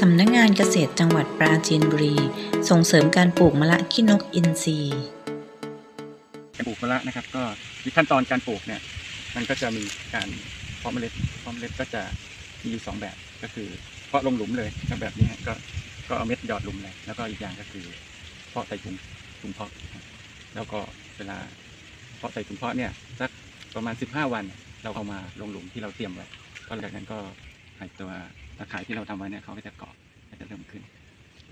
สำนักงานเกษตรจังหวัดปราจีนบุรี ส่งเสริมการปลูกมะละขี้นกอินทรีย์ปลูกมะละนะครับ ก็วิธีขั้นตอนการปลูกเนี่ย มันก็จะมีการเพาะเมล็ดเพาะเมล็ดก็จะมีอยู่สองแบบก็คือเพาะลงหลุมเลยก็แบบนี้ก็ก็เอาเม็ดหยอดหลุมเลยแล้วก็อีกอย่างก็คือเพาะใส่ถุงถุงเพาะ แล้วก็เวลาเพาะใส่ถุงเพาะเนี่ยสักประมาณ 15 วัน เราเอามาลงหลุมที่เราเตรียมไว้ก็หลังจากนั้นก็ไอตัว ตะข่ายที่เราทำไว้เนี่ยเขาก็จะเกาะก็จะเริ่มขึ้น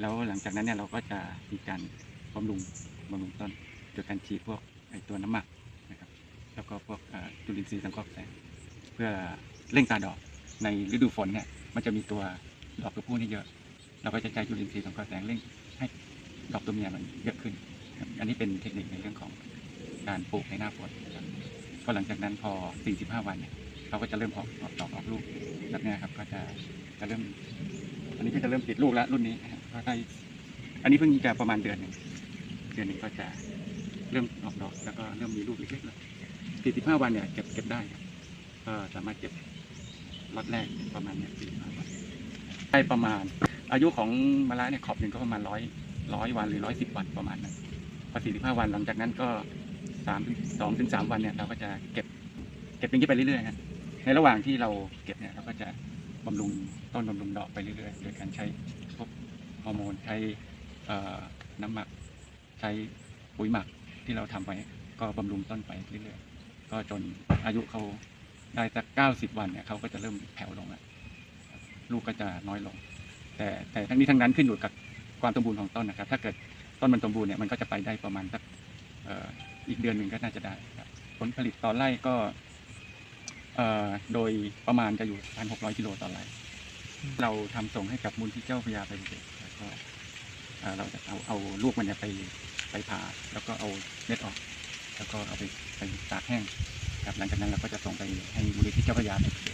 แล้วหลังจากนั้นเนี่ยเราก็จะมีการบำรุงบำรุงต้นโดยการฉีดพวกไอตัวน้ำหมักนะครับ แล้วก็พวกจุลินทรีย์สังเคราะห์แสงเพื่อเร่งการดอกในฤดูฝนเนี่ยมันจะมีตัวดอกตัวผู้นี่เยอะ เราก็จะใช้จุลินทรีย์สังเคราะห์แสงเร่งให้ดอกตัวเมียมันเยอะขึ้น อันนี้เป็นเทคนิคในเรื่องของการปลูกในหน้าฝนนะครับก็หลังจากนั้นพอ 45 วันเนี่ยเขาก็จะเริ่มออกดอกออกลูก แบบนี้ครับ ก็จะจะเริ่ม อันนี้ก็จะเริ่มติดลูกแล้วรุ่นนี้นะครับก็ได้อันนี้เพิ่งจะประมาณเดือนหนึ่งเดือนหนึ่งก็จะเริ่มออกดอก แล้วก็เริ่มมีลูกเล็กๆแล้ว45วันเนี่ยเก็บเก็บได้ครับก็สามารถเก็บล็อตแรกประมาณเนี่ย45วันได้ประมาณ อายุของมะระเนี่ยขอบหนึ่งก็ประมาณร้อยร้อยวันหรือร้อยสิบวันประมาณนั้นพอ45วันหลังจากนั้นก็สามสองถึงสามวันเนี่ยเราก็จะเก็บ เก็บอย่างนี้ไปเรื่อยๆครับ ในระหว่างที่เราเก็บเนี่ยเราก็จะบำรุงต้นบำรุงดอกไปเรื่อยๆโดยการใช้พวกฮอร์โมนใช้น้ำหมัก ใช้ปุ๋ยหมักที่เราทำไว้ก็บำรุงต้นไปเรื่อยๆก็จนอายุเขาได้สักเก้าสิบวันเนี่ยเขาก็จะเริ่มแผ่วลงแล้วลูกก็จะน้อยลง แต่แต่ทั้งนี้ทั้งนั้นขึ้นอยู่กับความสมบูรณ์ของต้นนะครับ ถ้าเกิดต้นมันสมบูรณ์เนี่ยมันก็จะไปได้ประมาณสักอีกเดือนหนึ่งก็น่าจะได้ผลผลิตต่อไร่ก็ โดยประมาณจะอยู่1,600กิโลต่อไร่เราทำส่งให้กับมูลที่เจ้าพยาไปเด็กแล้วก็เราจะเอาเอาลูกมันเนี่ยไปไปผ่าแล้วก็เอาเม็ดออก แล้วก็เอาไปไปตากแห้งครับหลังจากนั้นเราก็จะส่งไปให้มูลที่เจ้าพยาไปเด็ก